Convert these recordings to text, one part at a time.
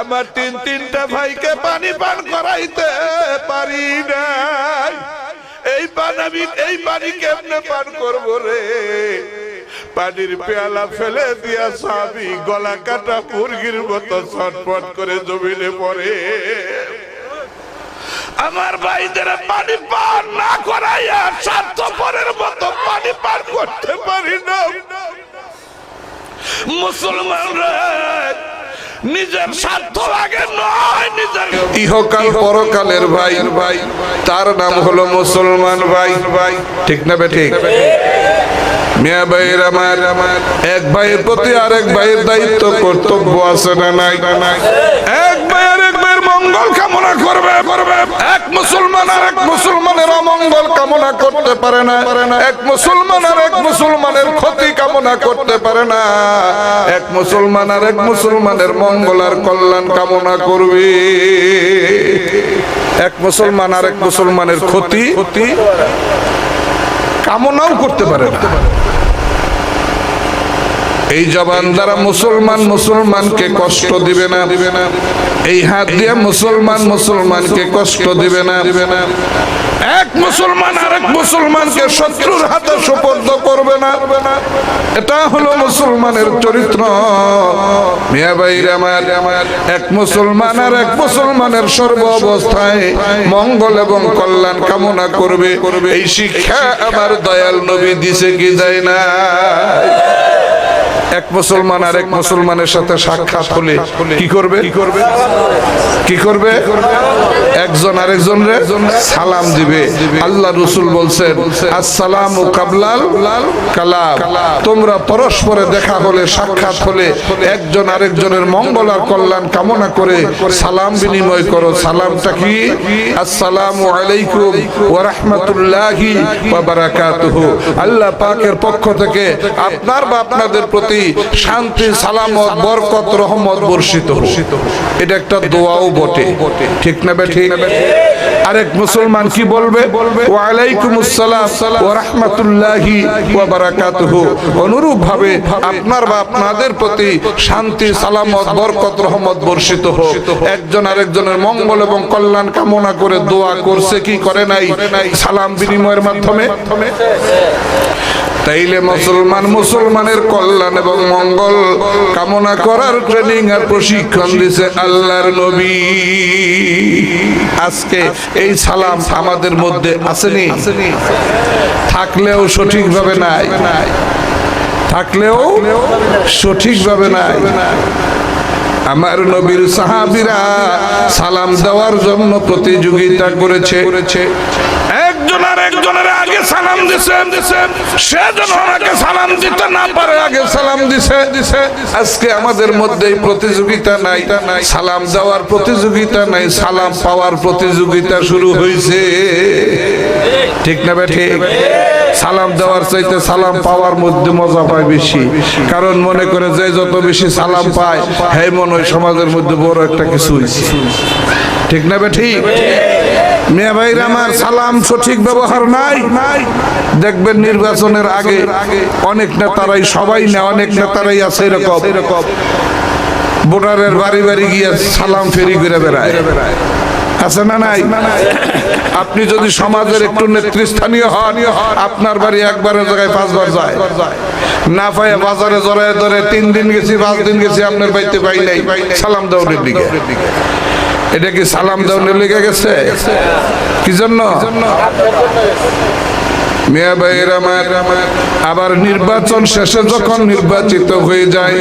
আমার তিন তিনটা ভাইকে পানি পান করাইতে পারি না এই পান আমি, এই পানি কেমনে পান করব রে? পানির পেয়ালা ফেলে দিয়া স্বামী গলা কাটা মুরগির মতো ছটফট করে জমিনে পড়ে। আমার ভাইদের পানি পান না করাইয়া স্বার্থপরের মতো পানি পান করতে পারি না। মুসলমানরা নিজের স্বার্থ আগে নয় নিজের ইহকাল পরকালের ভাই। ভাই। তার নাম হলো মুসলমান ভাই। ভাই ঠিক? না বে ঠিক। মিয়া ভাইয়ের আমার এক ভাইয়ের প্রতি আরেক ভাইয়ের দায়িত্ব কর্তব্য আছে না নাই? এক ভাইয়ের মঙ্গল কামনা করবে করবে। এক মুসলমান আর এক মুসলমানের অমঙ্গল কামনা করতে পারে না। এক মুসলমান আর এক মুসলমানের ক্ষতি কামনা করতে পারে না। এক মুসলমান আর এক মুসলমানের মঙ্গল আর কল্যাণ কামনা করবে। এক মুসলমান আর এক মুসলমানের ক্ষতি ক্ষতি কামনাও করতে পারে না। এই জবান দ্বারা মুসলমান মুসলমানকে কষ্ট দিবে না। না এই হাত দিয়ে মুসলমান মুসলমানকে কষ্ট দিবে না। দিবে না এক মুসলমান আরেক মুসলমানকে শত্রুর হাতে সুপর্দ করবে না। এটা হলো মুসলমানের চরিত্র। মিয়া ভাইর আমার, এক মুসলমান আর এক মুসলমানের সর্ব অবস্থায় মঙ্গল এবং কল্যাণ কামনা করবে। এই শিক্ষা আমার দয়াল নবী দিছে কি যায় না এক মুসলমান আর এক মুসলমানের সাথে সাক্ষাৎ হলে কি করবে? কি করবে? কি করবে? একজন আরেকজন রে সালাম দিবে। আল্লাহ রসুল বলছেন আসসালাম ও কাবলাল কালাম। তোমরা পরস্পরে দেখা হলে সাক্ষাৎ হলে একজন আরেকজনের মঙ্গল আর কল্যাণ কামনা করে সালাম বিনিময় করো। সালামটা কি? আসসালামু আলাইকুম ওয়া রাহমাতুল্লাহি ওয়া বারাকাতুহু। আল্লাহ পাকের পক্ষ থেকে আপনার বা আপনাদের প্রতি শান্তি, সালামত, বরকত, রহমত বর্ষিত এটা একটা দোয়াও বটে। ঠিক না ঠিক? আরেক মুসলমান কি বলবে? ওয়ালাইকুম আসসালাম ওয়া রাহমাতুল্লাহি ওয়া বারাকাতুহু। অনুরূপ ভাবে আপনার বা আপনাদের প্রতি শান্তি, সালামত, বরকত, রহমত বর্ষিত হোক। একজন আরেকজনের মঙ্গল এবং কল্যাণ কামনা করে দোয়া করছে, কি করে নাই? সালাম বিনিময়ের মাধ্যমে। তাইলে মুসলমান মুসলমানের কল্যাণ এবং মঙ্গল কামনা করার ট্রেনিং আর প্রশিক্ষণ দিছে আল্লাহর নবী। আজকে এই সালাম আমাদের মধ্যে আসেনি। থাকলেও সঠিকভাবে নাই। থাকলেও সঠিকভাবে নাই। আমার নবীর সাহাবীরা সালাম দেওয়ার জন্য প্রতিযোগিতা করেছে। একজন আর একজনের আগে সালাম দিছে। সে যেন ওনাকে সালাম দিতে না পারে, আগে সালাম দিছে। দিছে আজকে আমাদের মধ্যে প্রতিযোগিতা নাই। সালাম দেওয়ার প্রতিযোগিতা নাই, সালাম পাওয়ার প্রতিযোগিতা শুরু হয়েছে। ঠিক না ঠিক? সালাম দেওয়ার চাইতে সালাম পাওয়ার মধ্যে মজা পায় বেশি। কারণ মনে করে যে যত বেশি সালাম পায় হে মনে হয় সমাজের মধ্যে বড় একটা কিছু। ঠিক না ঠিক? মেয়ে ভাইর আমার সালাম সঠিক ব্যবহার নাই। দেখবেন নির্বাচনের আগে অনেক নেতারাই সবাই না অনেক নেতারাই আছে এরকম। এরকম। ভোটারের বাড়ি বাড়ি গিয়ে সালাম ফেরি করে বেড়ায়। আছে না নাই? আপনি যদি সমাজের একটু নেতৃস্থানীয় হন আপনার বাড়ি একবারের জায়গায় পাঁচবার যায়। না পাই বাজারে জড়ায় ধরে তিন দিন গেছি পাঁচ দিন গেছি আপনার বাড়িতে পাই নাই। সালাম দেওয়ার দিকে। এটা কি সালাম দেওয়ার লেগে গেছে? কি জন্য? আবার নির্বাচন শেষে যখন নির্বাচিত হয়ে যায়,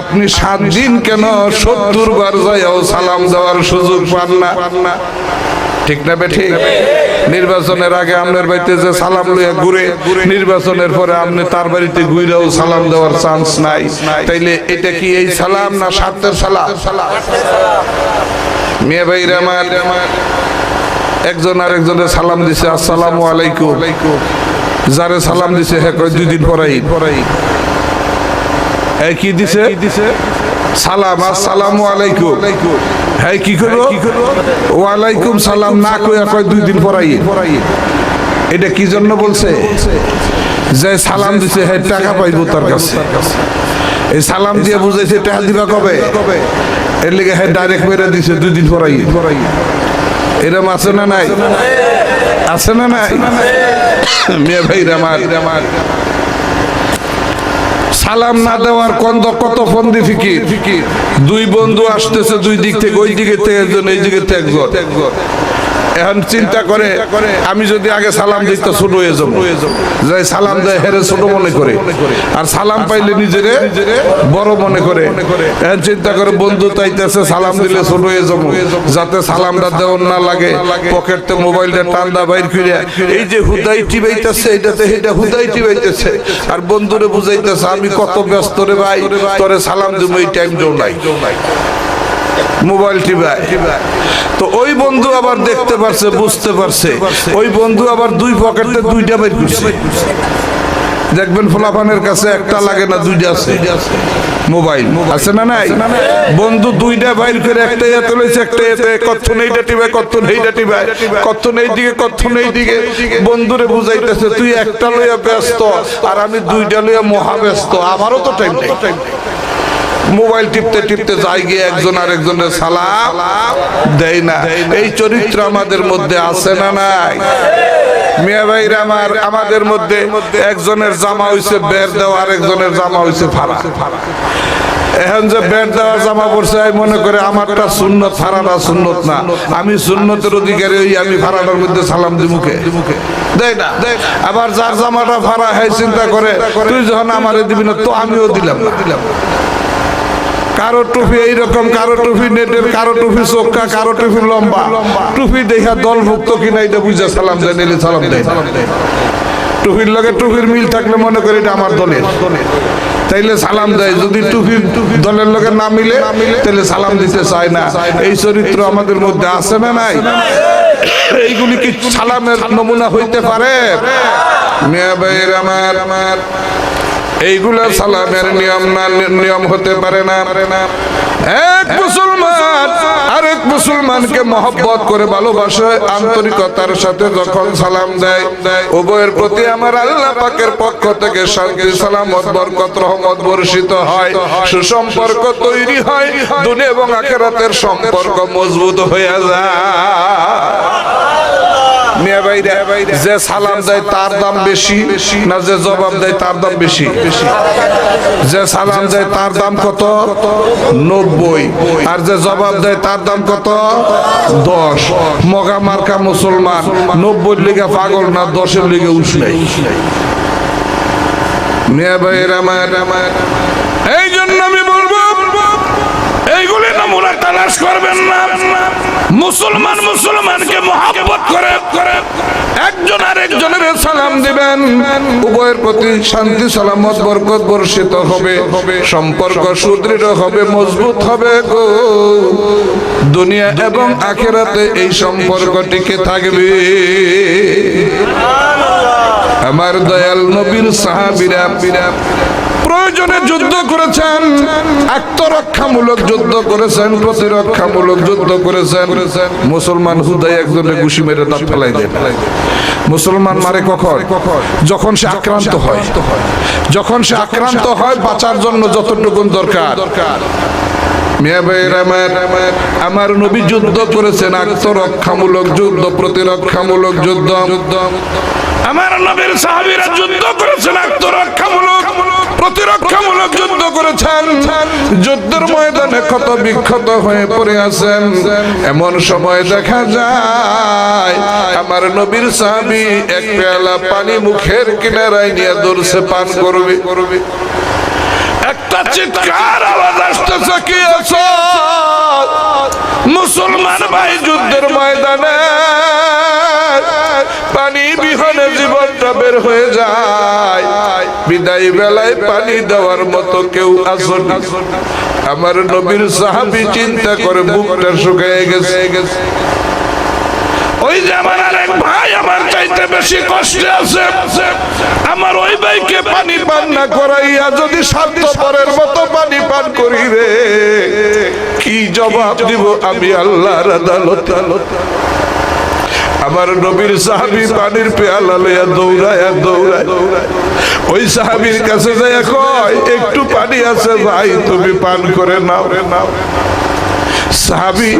আপনি সাত দিন কেন সত্তর বার যাইও সালাম দেওয়ার সুযোগ পান না? ঠিক না ঠিক নির্বাচনের আগে আপনার বাড়িতে যে সালাম লইয়া ঘুরে, নির্বাচনের পরে আপনি তার বাড়িতে ঘুরেও সালাম দেওয়ার চান্স নাই। তাইলে এটা কি এই সালাম না স্বার্থের সালাম? মেয়ে ভাইরা আমার একজন আর আরেকজনের সালাম দিছে, আসসালামু আলাইকুম। যারে সালাম দিছে হ্যাঁ কয়, দুই দিন পরাই। পরাই এই কি দিছে? দিছে সালাম, আসসালামু আলাইকুম। হ্যাঁ কি করব ওয়ালাইকুম সালাম। না কইয়া কয়, দুই দিন পরাই। এটা কি জন্য বলছে? যে সালাম দিছে হ্যাঁ টাকা পাইবো তার কাছে। এই সালাম দিয়ে বুঝাইছে, টাকা দিবা কবে কবে? এর লিগে হ্যাঁ ডাইরেক্ট মেরে দিছে দুই দিন পরাই এরম আছে না নাই? আছে না নাই? মেয়ে ভাই রামার রামার সালাম না দেওয়ার কন্দ কত ফন্দি ফিকির। দুই বন্ধু আসতেছে দুই দিক থেকে, ওই দিকে একজন, এই দিকে একজন একজন। এখন চিন্তা করে আমি যদি আগে সালাম দিই তো ছোট হয়ে যাব। যাই সালাম দেয় হেরে ছোট মনে করে। আর সালাম পাইলে নিজেরে বড় মনে করে। এখন চিন্তা করে বন্ধু তাইতেছে সালাম দিলে ছোট হয়ে যাব। যাতে সালামটা দেওয়ার না লাগে। পকেটতে মোবাইলটা টান্দা বাইর করে এই যে হুদাই টিবাইতেছে এটাতে এটা হুদাই টিবাইতেছে। আর বন্ধুরে বুঝাইতেছে আমি কত ব্যস্ত রে ভাই তোরে সালাম দেবো এই টাইম জো নাই। মোবাইল তো ওই বন্ধু আবার দেখতে পারছে, বুঝতে পারছে। ওই বন্ধু আবার দুই পকেটে দুইটা বের করছে। দেখবেন ফোলাফানের কাছে একটা লাগে না, দুইটা আছে। মোবাইল। আছে না নাই? বন্ধু দুইটা বাইর করে একটা ইয়ে লইছে, একটা এতে কত নেইটা টিবে কত নেইটা টিবে কত নেই দিকে কত নেই দিকে। বন্ধুরে বুঝাইতেছে, তুই একটা লইয়া ব্যস্ত, আর আমি দুইটা লইয়া মহা ব্যস্ত আমারও তো টাইম নেই। মোবাইল টিপতে টিপতে যাই গিয়ে একজন আরেকজনের সালাম দেয় না। এই চরিত্র আমাদের মধ্যে আছে না নাই? মিয়া ভাইরা আমার, আমাদের মধ্যে একজনের জামা হইছে বের দেওয়া, আরেকজনের জামা হইছে ফাড়া। এখন যে বেড দেওয়ার জামা পড়ছে আমি মনে করে আমারটা সুন্নত, ফাড়াটা সুন্নত না। আমি সুন্নতের অধিকারী হই, আমি ফাড়াটার মধ্যে সালাম দি মুখে দেয় না। আবার যার জামাটা ফাড়া হয় চিন্তা করে, তুই যখন আমারে দিবি না, তো আমিও দিলাম দিলাম। কারও টুপি এইরকম, কারও টুপি নেটের, কারও টুপি চোখা কারও টুপি লম্বা। টুপি দেখা দলভুক্ত কিনা এটা বুঝে সালাম দেয়, নিলে সালাম দেয়। টুপির লগে টুপির মিল থাকলে মনে করি এটা আমার দলের। তাইলে সালাম দেয়, যদি টুপি দলের লগে না মিলে তাহলে সালাম দিতে চায় না। এই চরিত্র আমাদের মধ্যে আছে না নাই? এইগুলি কি সালামের নমুনা হইতে পারে? মিয়া ভাইয়ের আমার আমার এইগুলা সালামের নিয়ম না নিয়ম হতে পারে না। এক মুসলমান আরেক মুসলমানকে মহব্বত করে ভালোবাসে আন্তরিকতার সাথে যখন সালাম দেয় উভয়ের প্রতি আমার আল্লাহ পাকের পক্ষ থেকে শান্তি সালামত বরকত রহমত বর্ষিত হয়। সুসম্পর্ক তৈরি হয় দুনিয়া এবং আখেরাতের সম্পর্ক মজবুত হয়ে যায়। মিয়া ভাইরা যে সালাম দেয় তার দাম বেশি না যে জবাব দেয় তার দাম বেশি? যে সালাম দেয় তার দাম কত? নব্বই। আর যে জবাব দেয় তার দাম কত? দশ। মগা মার্কা মুসলমান নব্বই লিগে পাগল না দশের লিগে নাই? মিয়া আমার এই জন্য তালাশ করবেন না। মুসলমান মুসলমানকে মহাব্বত করে একজন আর একজনের সালাম দিবেন। উভয়ের প্রতি শান্তি, সালামত, বরকত বর্ষিত হবে। সম্পর্ক সুদৃঢ় হবে, মজবুত হবে গো। দুনিয়া এবং আখেরাতে এই সম্পর্ক টিকে থাকবে। আমার দয়াল নবীর সাহাবিরা প্রয়োজনে যুদ্ধ করেছেন। আত্মরক্ষামূলক যুদ্ধ করেছেন, প্রতিরক্ষামূলক যুদ্ধ করেছেন। মুসলমান হুদাই একজনের ঘুষি মেরে দাঁত ফেলাই দেয়। মুসলমান মারে কখন? যখন সে আক্রান্ত হয়। যখন সে আক্রান্ত হয়, বাঁচার জন্য যতটুকু দরকার। আমার আমার নবী যুদ্ধ করেছেন, আত্মরক্ষামূলক যুদ্ধ, প্রতিরক্ষামূলক যুদ্ধ। আমার নবীর সাহাবীরা যুদ্ধ করেছেন, আত্মরক্ষামূলক। প্রতিরক্ষামূলক যুদ্ধ করেছেন। যুদ্ধের ময়দানে ক্ষত বিক্ষত হয়ে পড়ে আছেন। এমন সময় দেখা যায়, আমার নবীর সাহাবী এক পেয়ালা পানি মুখের কিনারায় নিয়ে দৌড়ছে পান করবে। করবে একটা চিৎকার আওয়াজ আসতেছে, কি আছো মুসলমান ভাই যুদ্ধের ময়দানে পানি বিহনে জীবনটা বের হয়ে যায়। বিদায় বেলায় পানি দেওয়ার মতো কেউ আসেনি। আমার নবীর সাহাবি চিন্তা করে বুকটা শুকিয়ে গেছে। গেছে না যদি মতো পানি কি জবাব দিব আমি আদালত? আমার নবীর সাহাবি পানির পেয়ালা লইয়া দৌড়ায় দৌড়ায়। ওই সাহাবির কাছে যাইয়া কয়, একটু পানি আছে ভাই, তুমি পান করে নাও। রে নাও সাহাবি,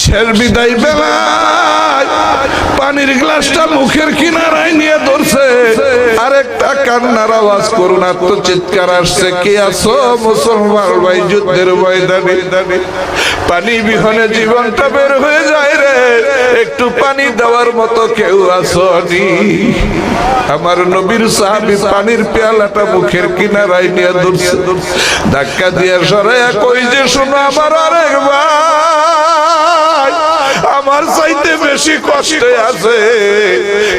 শের বিদায় বেলায়, পানির গ্লাসটা মুখের কিনারায় আরেকটা কান্নার আওয়াজ চিৎকার আসছে। কে মুসলমান ভাই, যুদ্ধের ময়দানে? পানি বিহনে জীবনটা বের হয়ে যায় রে। একটু পানি দেওয়ার মতো কেউ আসনি। আমার নবীর সাহাবি পানির পেয়ালাটা মুখের কিনারায় নিয়ে ধরছে। ধাক্কা দিয়ে সরাইয়া কই যে, শোনো আমার আরেকবার। আমার চাইতে বেশি কষ্টে আছে।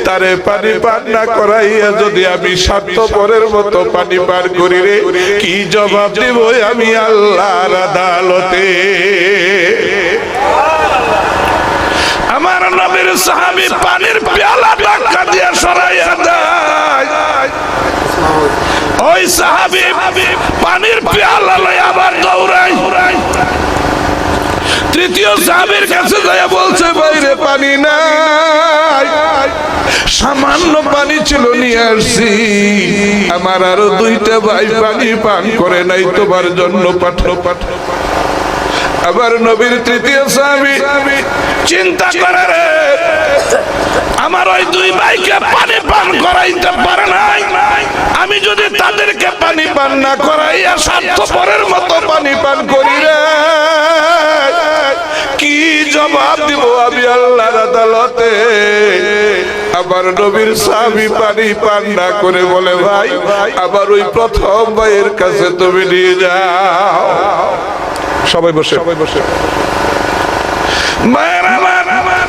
তারে পানি পান না করাইয়া যদি আমি স্বার্থপরের মতো পানি পান করি রে, কি জবাব দিব আমি আল্লাহর আদালতে? আমার নবীর সাহাবি পানির পেয়ালা ধাক্কা দিয়ে সরাইয়া দেয়। ওই সাহাবি পানির পেয়ালা লই আবার দৌড়াই তৃতীয় সাহাবির কাছে যায় বলছে, বাইরে পানি নাই। সামান্য পানি ছিল, নিয়ে আসছি। আমার আরও দুইটা ভাই পানি পান করে নাই, তোমার জন্য পাঠো পাঠো আবার নবীর তৃতীয় সাহাবি চিন্তা করে রে, আমার ওই দুই ভাইকে পানি পান করাইতে পারে নাই। আমি যদি তাদেরকে পানি পান না করাইয়া স্বার্থপরের মতো পানি পান করি রে আমি আল্লাহর আদালতে আবার নবীর স্বামী পানি পান না করে বলে ভাই আবার ওই প্রথম ভাইয়ের কাছে তুমি নিয়ে যাও। সবাই বসে। সবাই বসে। মায়ের আমার আমার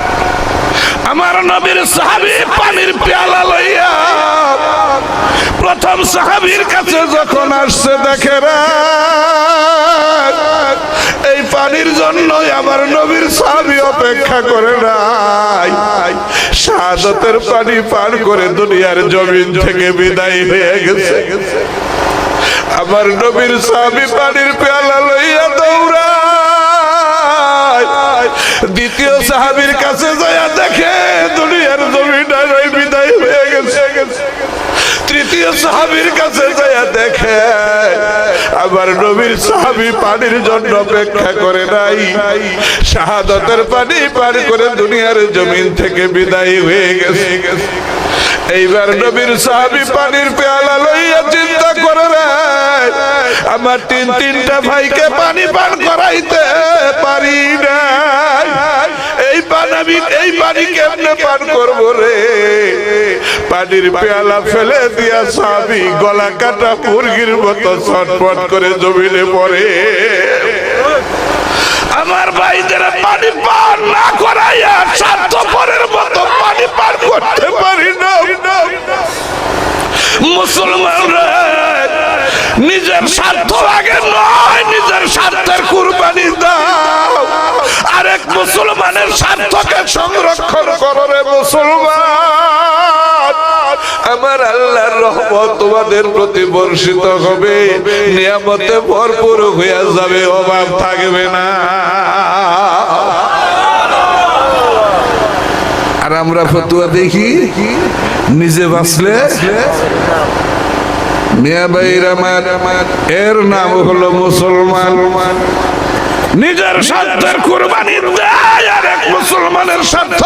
আমার নবীর সাহাবি পানির পেয়ালা লইয়া প্রথম সাহাবীর কাছে যখন আসছে দেখে রে এই পানির জন্যই আমার নবীর সাহাবি অপেক্ষা করে নাই। শাহাদতের পানি পান করে দুনিয়ার জমিন থেকে বিদায় হয়ে গেছে। আমার নবীর সাহাবি পানির পেয়ালা লইয়া দৌড়ায়। দ্বিতীয় সাহাবির কাছে যায়া দেখে দুনিয়ার জমিটা বিদায় হয়ে গেছে। তৃতীয় সাহাবির কাছে যায়া দেখে আবার নবীর সাহাবি পানির জন্য অপেক্ষা করে নাই। শাহাদতের পানি পার করে দুনিয়ার জমিন থেকে বিদায় হয়ে গেছে। এইবার নবীর সাহাবি পানির পেয়ালা লইয়া চিন্তা করে আমার তিন তিনটা ভাইকে পানি পান করাইতে পারি না এই পান আমি এই পানি কেমনে পান করব রে? পানির পেয়ালা ফেলে দিয়া সাহাবি গলা কাটা মুরগির মতো ছটফট করে জমিনে পড়ে। আমার ভাইদের পানি পান না করাইয়া স্বার্থপরের মতো পানি পান করতে পারি না। মুসলমানরা নিজের স্বার্থ আগে নয়, নিজের স্বার্থের কুরবানি দাও। আরেক মুসলমানের স্বার্থকে সংরক্ষণ করো রে মুসলমান। আমার আল্লাহর রহমত তোমাদের প্রতি বর্ষিত হবে। নিয়ামতে ভরপুর হয়ে যাবে, অভাব থাকবে না। আর আমরা ফতুয়া দেখি, নিজে বাঁচলে মিয়া এর নাম হলো মুসলমান। নিজের স্বার্থের কুরবানি দেয় আর এক মুসলমানের স্বার্থ।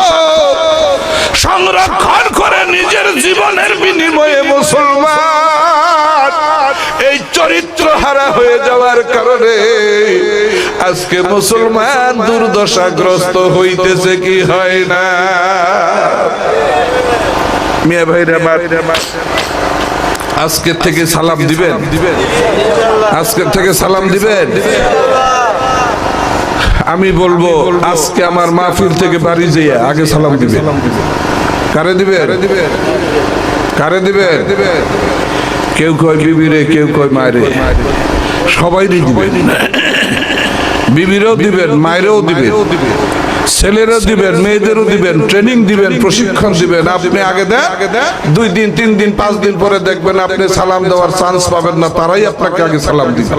সংরক্ষণ করে নিজের জীবনের বিনিময়ে মুসলমান। এই চরিত্র হারা হয়ে যাওয়ার কারণে আজকে মুসলমান দুর্দশাগ্রস্ত হইতেছে কি হয় না? মিয়া ভাইরা আজকের থেকে সালাম দিবেন। দিবেন আজকের থেকে সালাম দিবেন। আমি বলব, আজকে আমার মাহফিল থেকে বাড়ি যেয়ে আগে সালাম দিবেন। কারে দিবেন? কারে দিবেন? কেউ কয় বিবিরে কেউ কয় মায়েরে সবাই দিবেন। বিবিরেও দিবেন, মায়েরও দিবেন। ছেলেরও দিবেন, মেয়েদেরও দিবেন ট্রেনিং দিবেন, প্রশিক্ষণ দিবেন। আপনি আগে দেন, দুই দিন, তিন দিন, পাঁচ দিন পরে দেখবেন আপনি সালাম দেওয়ার চান্স পাবেন না, তারাই আপনাকে আগে সালাম দিবেন